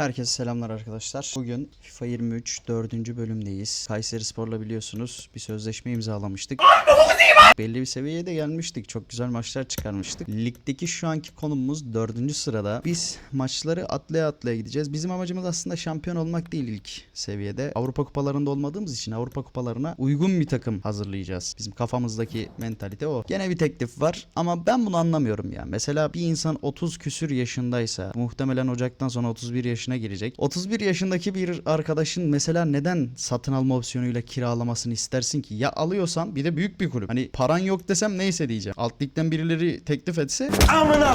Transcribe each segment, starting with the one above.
Herkese selamlar arkadaşlar. Bugün FIFA 23 4. bölümdeyiz. Kayseri Spor'la biliyorsunuz bir sözleşme imzalamıştık. Belli bir seviyeye de gelmiştik. Çok güzel maçlar çıkarmıştık. Ligdeki şu anki konumumuz 4. sırada. Biz maçları atlaya atlaya gideceğiz. Bizim amacımız aslında şampiyon olmak değil ilk seviyede. Avrupa kupalarında olmadığımız için Avrupa kupalarına uygun bir takım hazırlayacağız. Bizim kafamızdaki mentalite o. Gene bir teklif var ama ben bunu anlamıyorum ya. Mesela bir insan 30 küsür yaşındaysa muhtemelen Ocak'tan sonra 31 yaşına girecek. 31 yaşındaki bir arkadaşın mesela neden satın alma opsiyonuyla kiralamasını istersin ki? Ya alıyorsan bir de büyük bir kulüp. Hani paran yok desem neyse diyeceğim. Alt ligden birileri teklif etse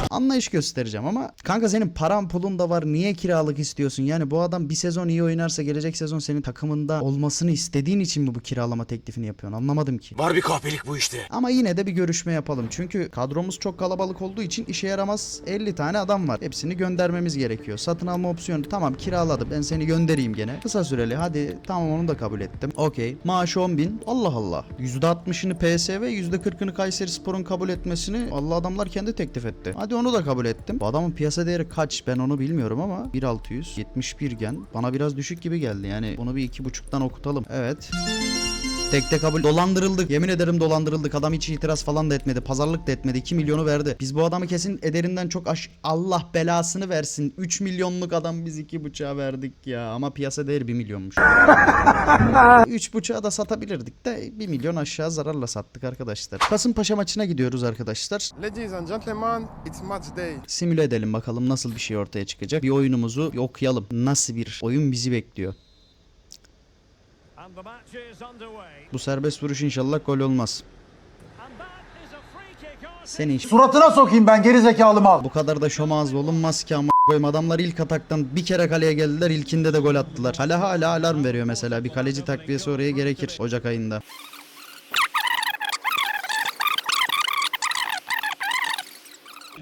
anlayış göstereceğim ama kanka senin paran pulun da var. Niye kiralık istiyorsun? Yani bu adam bir sezon iyi oynarsa gelecek sezon senin takımında olmasını istediğin için mi bu kiralama teklifini yapıyorsun? Anlamadım ki. Var bir kahpelik bu işte. Ama yine de bir görüşme yapalım. Çünkü kadromuz çok kalabalık olduğu için işe yaramaz 50 tane adam var. Hepsini göndermemiz gerekiyor. Satın alma opsiyonu tamam kiraladım. Ben seni göndereyim gene. Kısa süreli hadi tamam onu da kabul ettim. Okey. Maaşı 10 bin. Allah Allah. %60'ını PSV %40'ını Kayseri Spor'un kabul etmesini Allah adamlar kendi teklif etti. Hadi onu da kabul ettim. Bu adamın piyasa değeri kaç ben onu bilmiyorum ama 1600 71 gen bana biraz düşük gibi geldi. Yani bunu bir 2.5'tan okutalım. Evet. Tekte kabul. Dolandırıldık. Yemin ederim dolandırıldık. Adam hiç itiraz falan da etmedi. Pazarlık da etmedi. 2 milyonu verdi. Biz bu adamı kesin ederinden çok aş... Allah belasını versin. 3 milyonluk adam biz 2,5'a verdik ya. Ama piyasa değeri 1 milyonmuş. 3,5'a da satabilirdik de 1 milyon aşağı zararla sattık arkadaşlar. Kasımpaşa maçına gidiyoruz arkadaşlar. Ladies and gentlemen, it's match day. Simüle edelim bakalım nasıl bir şey ortaya çıkacak. Bir oyunumuzu bir okuyalım. Nasıl bir oyun bizi bekliyor. And the match is underway. Bu serbest vuruş inşallah gol olmaz. Senin Suratına sokayım ben geri zekalı mal. Bu kadar da şomaz olunmaz ki ama koyayım. Adamlar ilk ataktan bir kere kaleye geldiler. ilkinde de gol attılar. Kale hala alarm veriyor mesela. Bir kaleci takviyesi oraya gerekir Ocak ayında.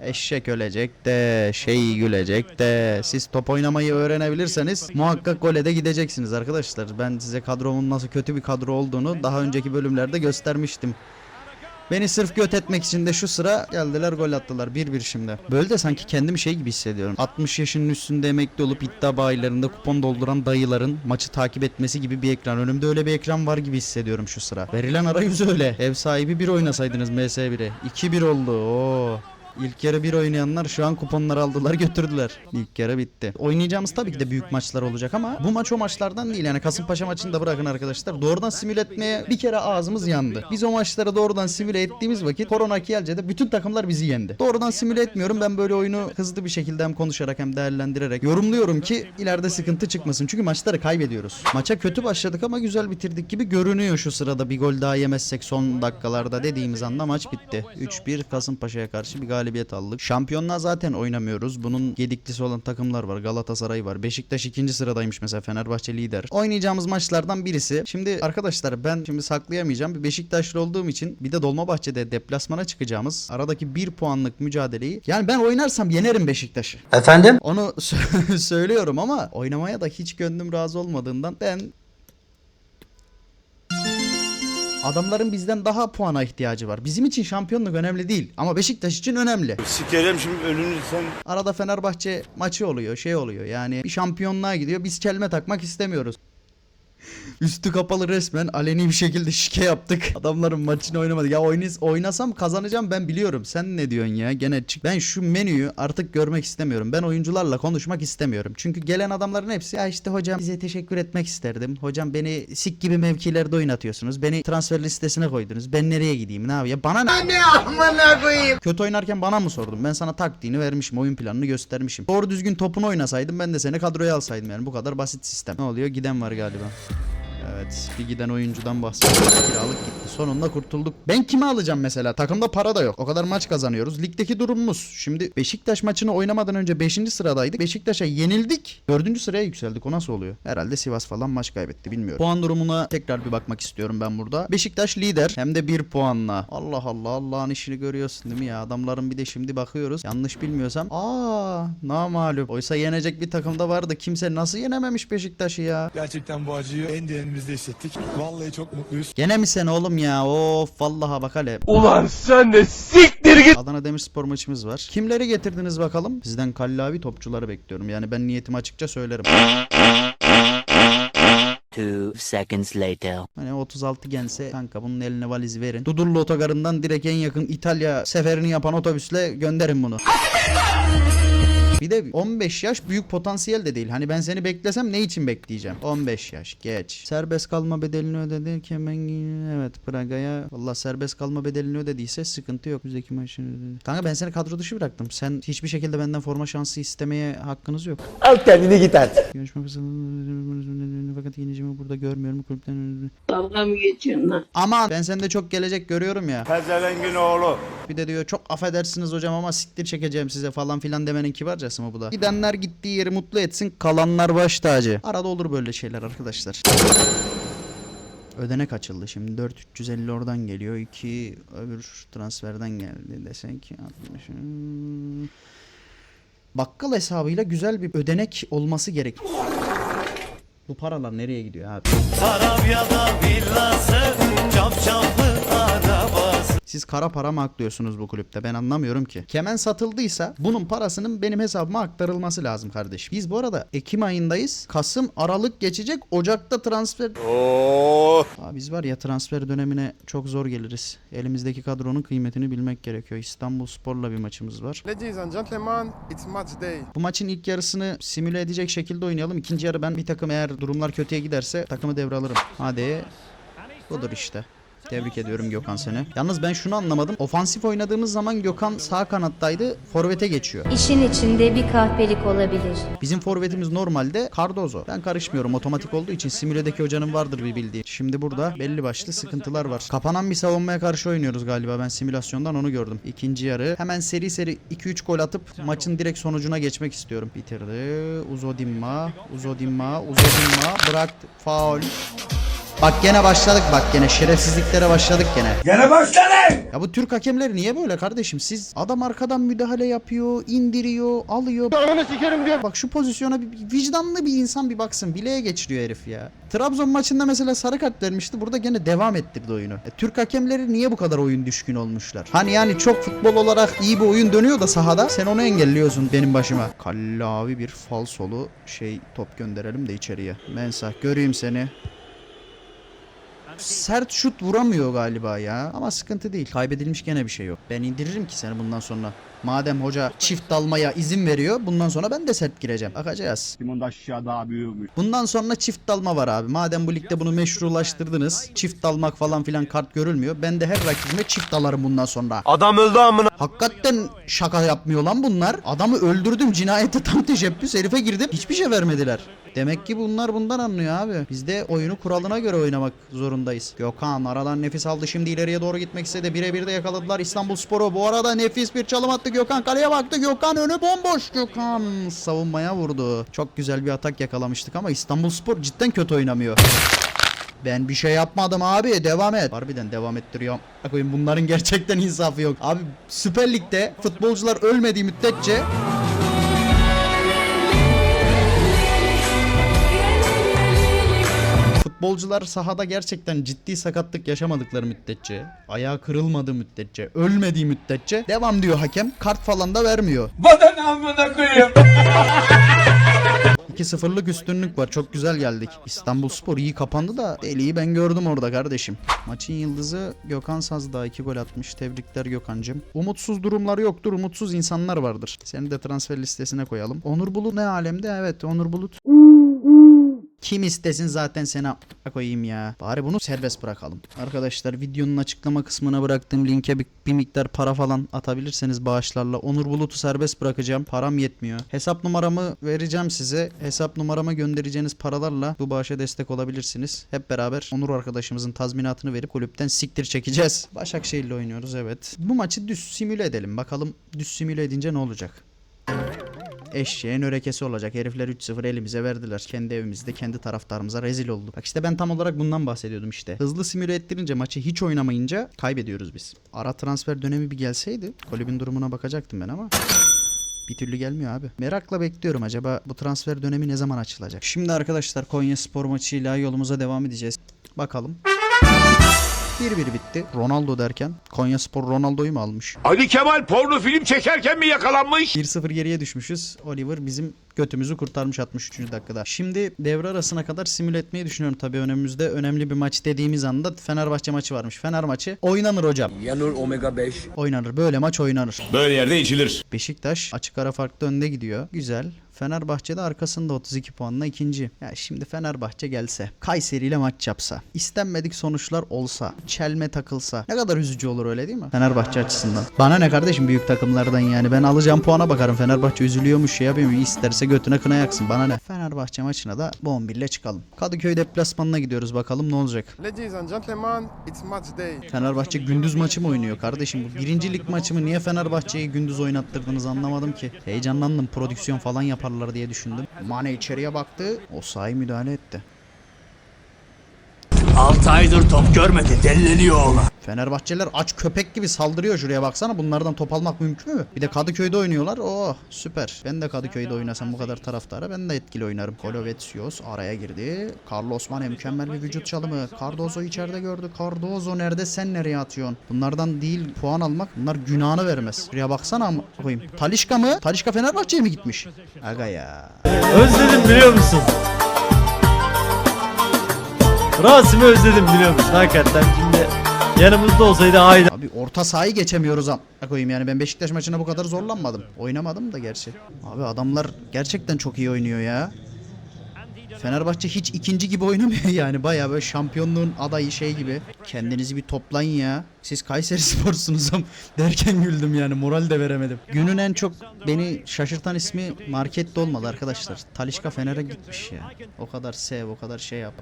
Eşek ölecek de şey gülecek de siz top oynamayı öğrenebilirseniz muhakkak gole de gideceksiniz arkadaşlar. Ben size kadromun nasıl kötü bir kadro olduğunu daha önceki bölümlerde göstermiştim. Beni sırf göt etmek için de şu sıra geldiler gol attılar 1-1 şimdi. Böyle de sanki kendimi şey gibi hissediyorum. 60 yaşının üstünde emekli olup iddia bayilerinde kupon dolduran dayıların maçı takip etmesi gibi bir ekran. Önümde öyle bir ekran var gibi hissediyorum şu sıra. Verilen arayüz öyle. Ev sahibi bir oynasaydınız MS1'e. 2-1 oldu. Oo. İlk yarı bir oynayanlar şu an kuponları aldılar götürdüler. İlk yarı bitti. Oynayacağımız tabii ki de büyük maçlar olacak ama bu maç o maçlardan değil. Yani Kasımpaşa maçını da bırakın arkadaşlar. Doğrudan simüle etmeye bir kere ağzımız yandı. Biz o maçları doğrudan simüle ettiğimiz vakit Korona Kielce'de bütün takımlar bizi yendi. Doğrudan simüle etmiyorum. Ben böyle oyunu hızlı bir şekilde hem konuşarak hem değerlendirerek yorumluyorum ki ileride sıkıntı çıkmasın. Çünkü maçları kaybediyoruz. Maça kötü başladık ama güzel bitirdik gibi görünüyor şu sırada. Bir gol daha yemezsek son dakikalarda dediğimiz anda maç bitti. 3-1 Kasımpaşa'ya karşı bir galibiyet aldık. Şampiyonluğa zaten oynamıyoruz. Bunun gediklisi olan takımlar var. Galatasaray var. Beşiktaş ikinci sıradaymış mesela. Fenerbahçe lider. Oynayacağımız maçlardan birisi. Şimdi arkadaşlar ben şimdi saklayamayacağım. Bir Beşiktaşlı olduğum için bir de Dolmabahçe'de deplasmana çıkacağımız aradaki bir puanlık mücadeleyi yani ben oynarsam yenerim Beşiktaş'ı. Efendim? Onu sö- söylüyorum ama oynamaya da hiç gönlüm razı olmadığından ben Adamların bizden daha puana ihtiyacı var. Bizim için şampiyonluk önemli değil ama Beşiktaş için önemli. Sikerim şimdi önünü sen. Arada Fenerbahçe maçı oluyor, şey oluyor. Yani bir şampiyonluğa gidiyor. Biz kelime takmak istemiyoruz. Üstü kapalı resmen aleni bir şekilde şike yaptık. Adamların maçını oynamadık. Ya oynis, oynasam kazanacağım ben biliyorum. Sen ne diyorsun ya? Gene çık. Ben şu menüyü artık görmek istemiyorum. Ben oyuncularla konuşmak istemiyorum. Çünkü gelen adamların hepsi ya işte hocam size teşekkür etmek isterdim. Hocam beni sik gibi mevkilerde oynatıyorsunuz. Beni transfer listesine koydunuz. Ben nereye gideyim? Ne yapayım? Ya bana ne? Kötü oynarken bana mı sordun? Ben sana taktiğini vermişim, oyun planını göstermişim. Doğru düzgün topunu oynasaydım ben de seni kadroya alsaydım yani. Bu kadar basit sistem. Ne oluyor? Giden var galiba. Evet bir giden oyuncudan bahsediyoruz. Kiralık gitti. Sonunda kurtulduk. Ben kimi alacağım mesela? Takımda para da yok. O kadar maç kazanıyoruz. Ligdeki durumumuz. Şimdi Beşiktaş maçını oynamadan önce 5. sıradaydık. Beşiktaş'a yenildik. 4. sıraya yükseldik. O nasıl oluyor? Herhalde Sivas falan maç kaybetti bilmiyorum. Puan durumuna tekrar bir bakmak istiyorum ben burada. Beşiktaş lider. Hem de 1 puanla. Allah Allah Allah'ın işini görüyorsun değil mi ya? Adamların bir de şimdi bakıyoruz. Yanlış bilmiyorsam. Aa, namalup. Oysa yenecek bir takımda vardı. Kimse nasıl yenememiş Beşiktaş'ı ya? Gerçekten bu acıyı en derinimizde hissettik. Vallahi çok mutluyuz. Gene mi sen oğlum ya? Of vallaha bak hele. Ulan sen de siktir git. Adana Demirspor maçımız var. Kimleri getirdiniz bakalım? Sizden kallavi topçuları bekliyorum. Yani ben niyetimi açıkça söylerim. Two seconds later. Hani 36 gense kanka bunun eline valizi verin. Dudullu otogarından direkt en yakın İtalya seferini yapan otobüsle gönderin bunu. Bir de 15 yaş büyük potansiyel de değil. Hani ben seni beklesem ne için bekleyeceğim? 15 yaş geç. Serbest kalma bedelini ödedi. Kemen evet Praga'ya. Valla serbest kalma bedelini ödediyse sıkıntı yok. Bizdeki maçını ödedi. Kanka ben seni kadro dışı bıraktım. Sen hiçbir şekilde benden forma şansı istemeye hakkınız yok. Al kendini git artık. Görüşme fırsatı fakat yenicimi burada görmüyorum. Kulüpten Dalga mı geçiyorsun lan? Aman ben sende çok gelecek görüyorum ya. Pezevengin oğlu. Bir de diyor çok affedersiniz hocam ama siktir çekeceğim size falan filan demenin kibarcası mı bu da? Gidenler gittiği yeri mutlu etsin kalanlar baş tacı. Arada olur böyle şeyler arkadaşlar. Ödenek açıldı şimdi 4350 oradan geliyor 2 öbür transferden geldi desek 60 hmm. Bakkal hesabıyla güzel bir ödenek olması gerek. Bu paralar nereye gidiyor abi? Siz kara para mı aklıyorsunuz bu kulüpte? Ben anlamıyorum ki. Kemen satıldıysa bunun parasının benim hesabıma aktarılması lazım kardeşim. Biz bu arada Ekim ayındayız. Kasım, Aralık geçecek. Ocak'ta transfer... Oo. Aa, biz var ya transfer dönemine çok zor geliriz. Elimizdeki kadronun kıymetini bilmek gerekiyor. İstanbul Spor'la bir maçımız var. Ladies and gentlemen, it's match day. Bu maçın ilk yarısını simüle edecek şekilde oynayalım. İkinci yarı ben bir takım eğer durumlar kötüye giderse takımı devralırım. Hadi. Budur işte. Tebrik ediyorum Gökhan seni. Yalnız ben şunu anlamadım. Ofansif oynadığımız zaman Gökhan sağ kanattaydı. Forvete geçiyor. İşin içinde bir kahpelik olabilir. Bizim forvetimiz normalde Cardozo. Ben karışmıyorum. Otomatik olduğu için simüledeki hocanın vardır bir bildiği. Şimdi burada belli başlı sıkıntılar var. Kapanan bir savunmaya karşı oynuyoruz galiba. Ben simülasyondan onu gördüm. İkinci yarı. Hemen seri seri 2-3 gol atıp maçın direkt sonucuna geçmek istiyorum. Bitirdi. Uzodimma. Uzodimma. Uzodimma. Bıraktı. Faul. Bak gene başladık bak gene şerefsizliklere başladık gene. Gene başladın. Ya bu Türk hakemleri niye böyle kardeşim? Siz adam arkadan müdahale yapıyor, indiriyor, alıyor. Bak şu pozisyona bir bir vicdanlı bir insan bir baksın. Bileğe geçiriyor herif ya. Trabzon maçında mesela sarı kart vermişti. Burada gene devam ettirdi oyunu. E, Türk hakemleri niye bu kadar oyun düşkün olmuşlar? Hani yani çok futbol olarak iyi bir oyun dönüyor da sahada sen onu engelliyorsun benim başıma. Kallavi bir falsolu şey top gönderelim de içeriye. Mensah göreyim seni. Sert şut vuramıyor galiba ya. Ama sıkıntı değil. Kaybedilmiş gene bir şey yok. Ben indiririm ki seni bundan sonra. Madem hoca çift dalmaya izin veriyor. Bundan sonra ben de sert gireceğim. Bakacağız. Timon aşağı daha büyümüş. Bundan sonra çift dalma var abi. Madem bu ligde bunu meşrulaştırdınız. Çift dalmak falan filan kart görülmüyor. Ben de her rakibime çift dalarım bundan sonra. Adam öldü amına. Hakikaten şaka yapmıyor lan bunlar. Adamı öldürdüm cinayete tam teşebbüs herife girdim. Hiçbir şey vermediler. Demek ki bunlar bundan anlıyor abi. Biz de oyunu kuralına göre oynamak zorundayız. Gökhan aradan nefis aldı şimdi ileriye doğru gitmek istedi. Birebir de yakaladılar İstanbul Sporu. Bu arada nefis bir çalım attı Gökhan. Kaleye baktı Gökhan önü bomboş. Gökhan savunmaya vurdu. Çok güzel bir atak yakalamıştık ama İstanbul Spor cidden kötü oynamıyor. Ben bir şey yapmadım abi devam et. Harbiden devam ettiriyorum. Bunların gerçekten insafı yok. Abi Süper Lig'de futbolcular ölmediği müddetçe Futbolcular sahada gerçekten ciddi sakatlık yaşamadıkları müddetçe, ayağı kırılmadığı müddetçe, ölmediği müddetçe devam diyor hakem. Kart falan da vermiyor. Vatan amına koyayım. 2-0'lık üstünlük var. Çok güzel geldik. İstanbul Spor iyi kapandı da deliği ben gördüm orada kardeşim. Maçın yıldızı Gökhan Sazdağ 2 gol atmış. Tebrikler Gökhan'cım. Umutsuz durumlar yoktur. Umutsuz insanlar vardır. Seni de transfer listesine koyalım. Onur Bulut ne alemde? Evet Onur Bulut. Kim istesin zaten seni a- koyayım ya. Bari bunu serbest bırakalım. Arkadaşlar videonun açıklama kısmına bıraktığım linke bir, bir miktar para falan atabilirseniz bağışlarla Onur Bulut'u serbest bırakacağım. Param yetmiyor. Hesap numaramı vereceğim size. Hesap numarama göndereceğiniz paralarla bu bağışa destek olabilirsiniz. Hep beraber Onur arkadaşımızın tazminatını verip kulüpten siktir çekeceğiz. Başakşehir'le oynuyoruz evet. Bu maçı düz simüle edelim. Bakalım düz simüle edince ne olacak? Eşeğin örekesi olacak. Herifler 3-0 elimize verdiler. Kendi evimizde kendi taraftarımıza rezil olduk. Bak işte ben tam olarak bundan bahsediyordum işte. Hızlı simüle ettirince maçı hiç oynamayınca kaybediyoruz biz. Ara transfer dönemi bir gelseydi kulübün durumuna bakacaktım ben ama bir türlü gelmiyor abi. Merakla bekliyorum acaba bu transfer dönemi ne zaman açılacak? Şimdi arkadaşlar Konya Spor maçıyla yolumuza devam edeceğiz. Bakalım. 1-1 bitti. Ronaldo derken Konya Spor Ronaldo'yu mu almış? Ali Kemal porno film çekerken mi yakalanmış? 1-0 geriye düşmüşüz. Oliver bizim götümüzü kurtarmış 63. dakikada. Şimdi devre arasına kadar simüle etmeyi düşünüyorum tabii önümüzde. Önemli bir maç dediğimiz anda Fenerbahçe maçı varmış. Fener maçı oynanır hocam. Yanur Omega 5. Oynanır. Böyle maç oynanır. Böyle yerde içilir. Beşiktaş açık ara farklı önde gidiyor. Güzel. Fenerbahçe de arkasında 32 puanla ikinci. Ya şimdi Fenerbahçe gelse, Kayseri ile maç yapsa, istenmedik sonuçlar olsa, çelme takılsa ne kadar üzücü olur öyle değil mi? Fenerbahçe açısından. Bana ne kardeşim büyük takımlardan yani. Ben alacağım puana bakarım. Fenerbahçe üzülüyormuş şey yapayım. İsterse götüne kına yaksın. Bana ne? Fenerbahçe maçına da 11 ile çıkalım. Kadıköy deplasmanına gidiyoruz bakalım ne olacak. Ladies and gentlemen, it's match day. Fenerbahçe gündüz maçı mı oynuyor kardeşim? Bu birincilik maçı mı? Niye Fenerbahçe'yi gündüz oynattırdınız anlamadım ki. Heyecanlandım. Prodüksiyon falan yaparlar diye düşündüm. Mane içeriye baktı. O sahi müdahale etti. 6 aydır top görmedi. Delleniyor oğlan. Fenerbahçeler aç köpek gibi saldırıyor şuraya baksana. Bunlardan top almak mümkün mü? Bir de Kadıköy'de oynuyorlar. Oh süper. Ben de Kadıköy'de oynasam bu kadar taraftara ben de etkili oynarım. Kolovetsios araya girdi. Carlos Mane mükemmel bir vücut çalımı. Cardozo içeride gördü. Cardozo nerede sen nereye atıyorsun? Bunlardan değil puan almak bunlar günahını vermez. Şuraya baksana ama koyayım. Talişka mı? Talişka Fenerbahçe'ye mi gitmiş? Aga ya. Özledim biliyor musun? Rasim'i özledim biliyor musun? Hakikaten şimdi yanımızda olsaydı haydi. Abi orta sahayı geçemiyoruz am. koyayım yani ben Beşiktaş maçına bu kadar zorlanmadım. Oynamadım da gerçi. Abi adamlar gerçekten çok iyi oynuyor ya. Fenerbahçe hiç ikinci gibi oynamıyor yani baya böyle şampiyonluğun adayı şey gibi. Kendinizi bir toplayın ya. Siz Kayseri sporsunuz am derken güldüm yani moral de veremedim. Günün en çok beni şaşırtan ismi markette olmadı arkadaşlar. Talişka Fener'e gitmiş ya. O kadar sev o kadar şey yap.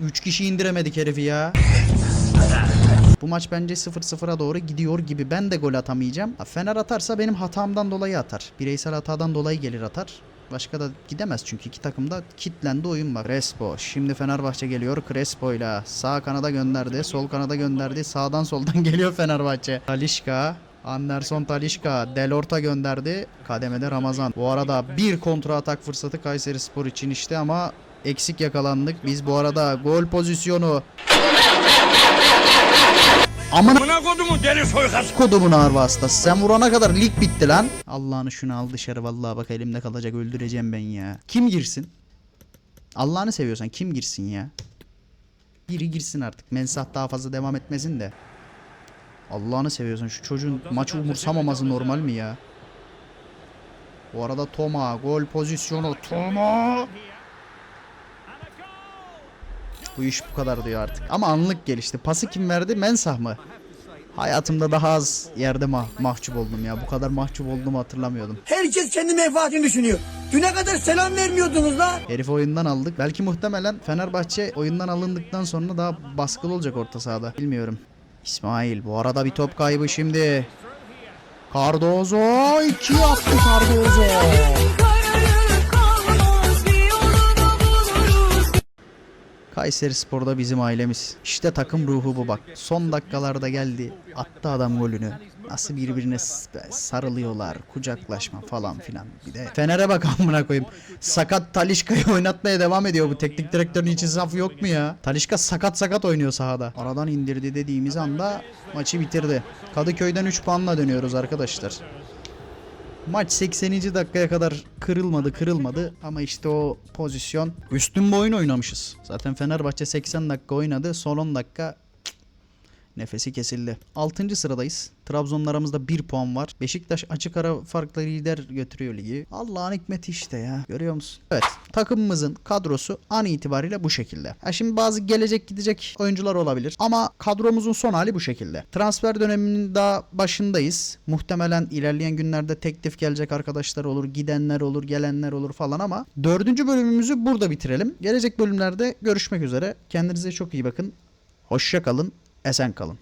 3 kişi indiremedik herifi ya. Bu maç bence 0-0'a doğru gidiyor gibi. Ben de gol atamayacağım. Fener atarsa benim hatamdan dolayı atar. Bireysel hatadan dolayı gelir atar. Başka da gidemez çünkü iki takımda kitlendi oyun var. Crespo. Şimdi Fenerbahçe geliyor Crespo ile. Sağ kanada gönderdi. Sol kanada gönderdi. Sağdan soldan geliyor Fenerbahçe. Talişka. Anderson Talişka Delorta gönderdi. Kademede Ramazan. Bu arada bir kontra atak fırsatı Kayseri Spor için işte ama eksik yakalandık. Biz bu arada gol pozisyonu Aman Buna kodumun deli soykası. kodumun ağır vasıtası. Sen vurana kadar lig bitti lan. Allah'ını şunu al dışarı vallahi bak elimde kalacak öldüreceğim ben ya. Kim girsin? Allah'ını seviyorsan kim girsin ya? Biri girsin artık. Mensah daha fazla devam etmesin de. Allah'ını seviyorsan şu çocuğun maçı umursamaması normal mi ya? Bu arada Toma gol pozisyonu Toma. Bu iş bu kadar diyor artık. Ama anlık gelişti. Pası kim verdi? Mensah mı? Hayatımda daha az yerde mah- mahcup oldum ya. Bu kadar mahcup olduğumu hatırlamıyordum. Herkes kendi menfaatini düşünüyor. Düne kadar selam vermiyordunuz la. Herif oyundan aldık. Belki muhtemelen Fenerbahçe oyundan alındıktan sonra daha baskılı olacak orta sahada. Bilmiyorum. İsmail bu arada bir top kaybı şimdi. Cardozo 2 yaptı Cardozo. Kayseri Spor'da bizim ailemiz. İşte takım ruhu bu bak. Son dakikalarda geldi. Attı adam golünü. Nasıl birbirine sarılıyorlar. Kucaklaşma falan filan. Bir de Fener'e bak amına koyayım. Sakat Talişka'yı oynatmaya devam ediyor. Bu teknik direktörün için saf yok mu ya? Talişka sakat sakat oynuyor sahada. Aradan indirdi dediğimiz anda maçı bitirdi. Kadıköy'den 3 puanla dönüyoruz arkadaşlar. Maç 80. dakikaya kadar kırılmadı kırılmadı ama işte o pozisyon üstün bir oyun oynamışız. Zaten Fenerbahçe 80 dakika oynadı son 10 dakika nefesi kesildi. 6. sıradayız. Trabzonlarımızda 1 puan var. Beşiktaş açık ara farklı lider götürüyor ligi. Allah'ın hikmeti işte ya. Görüyor musun? Evet. Takımımızın kadrosu an itibariyle bu şekilde. Ha şimdi bazı gelecek gidecek oyuncular olabilir. Ama kadromuzun son hali bu şekilde. Transfer döneminin daha başındayız. Muhtemelen ilerleyen günlerde teklif gelecek arkadaşlar olur. Gidenler olur, gelenler olur falan ama dördüncü bölümümüzü burada bitirelim. Gelecek bölümlerde görüşmek üzere. Kendinize çok iyi bakın. Hoşça kalın. Esen kalın.